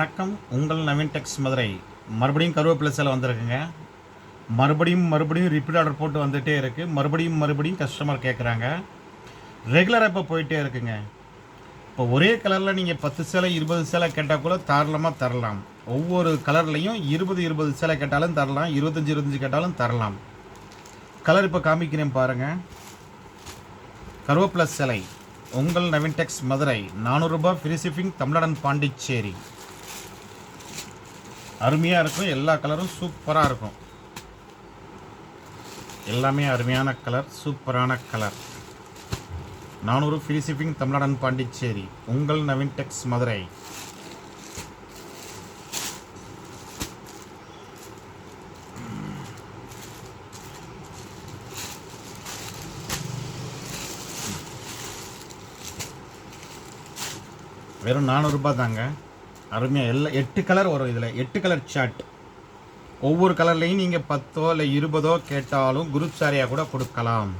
வணக்கம். உங்கள் நவீன் டெக்ஸ் மதுரை. மறுபடியும் கருவேப்பிலை சேலை வந்திருக்குங்க. மறுபடியும் மறுபடியும் ரிப்பீட் ஆர்டர் போட்டு வந்துகிட்டே இருக்குது மறுபடியும் மறுபடியும் கஸ்டமர் கேட்குறாங்க ரெகுலராக இப்போ போயிட்டே இருக்குங்க. இப்போ ஒரே கலரில் நீங்கள் பத்து சேலை இருபது சேலை கேட்டால் கூட தாராளமாக தரலாம். ஒவ்வொரு கலர்லேயும் இருபது இருபது சேலை கேட்டாலும் தரலாம். இருபத்தஞ்சி இருபத்தஞ்சி கேட்டாலும் தரலாம். கலர் இப்போ காமிக்கிறேன் பாருங்கள் கருவேப்பிலை சிலை. உங்கள் நவீன் டெக்ஸ் மதுரை. நானூறுரூபா ஃப்ரீ ஷிப்பிங் தமிழ்நாடன் பாண்டிச்சேரி. அருமையாக இருக்கும். எல்லா கலரும் சூப்பராக இருக்கும். எல்லாமே அருமையான கலர் சூப்பரான கலர். நானூறு ஃப்ரீ ஷிப்பிங் தமிழ்நாடன் பாண்டிச்சேரி. உங்கள் நவீன் டெக்ஸ் மதுரை. வெறும் நானூறுரூபா தாங்க. அருமையாக எல்லா எட்டு கலர் வரும் இதில். எட்டு கலர் சார்ட் ஒவ்வொரு கலர்லேயும் நீங்கள் பத்தோ இல்லை இருபதோ கேட்டாலும் குரூப் சாரியாக கூட கொடுக்கலாம்.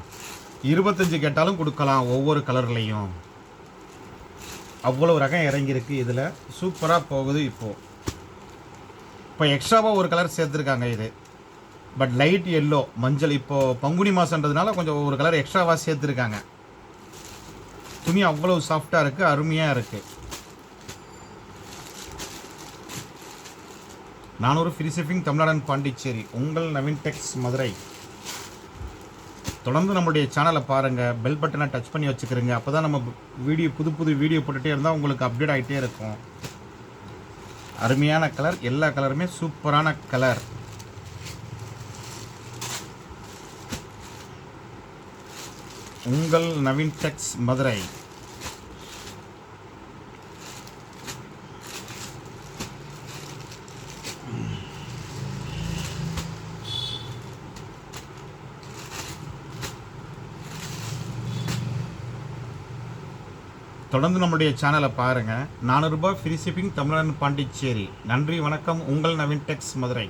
இருபத்தஞ்சு கேட்டாலும் கொடுக்கலாம் ஒவ்வொரு கலர்லேயும். அவ்வளோ ரகம் இறங்கியிருக்கு இதில். சூப்பராக போகுது இப்போது இப்போ எக்ஸ்ட்ராவாக ஒரு கலர் சேர்த்துருக்காங்க இது. பட் லைட் எல்லோ மஞ்சள். இப்போது பங்குனி மாதன்றதுனால கொஞ்சம் ஒரு கலர் எக்ஸ்ட்ராவாக சேர்த்துருக்காங்க. துணி அவ்வளோ சாஃப்டாக இருக்குது அருமையாக இருக்குது நானூறு ஃப்ரீ ஷிப்பிங் தமிழ்நாடன் பாண்டிச்சேரி. உங்கள் நவீன் டெக்ஸ் மதுரை. தொடர்ந்து நம்மளுடைய சேனலை பாருங்கள் பெல் பட்டனை டச் பண்ணி வச்சுக்கிறீங்க அப்போ தான் நம்ம வீடியோ புது புது வீடியோ போட்டுகிட்டே இருந்தால் உங்களுக்கு அப்டேட் ஆகிட்டே இருக்கும். அருமையான கலர் எல்லா கலருமே சூப்பரான கலர் உங்கள் நவீன் டெக்ஸ் மதுரை. தொடர்ந்து நம்முடைய சேனலை பாருங்கள் நானூறுரூபா ஃப்ரீ ஷிப்பிங் தமிழன் பாண்டிச்சேரி. நன்றி வணக்கம். உங்கள் நவீன் டெக்ஸ் மதுரை.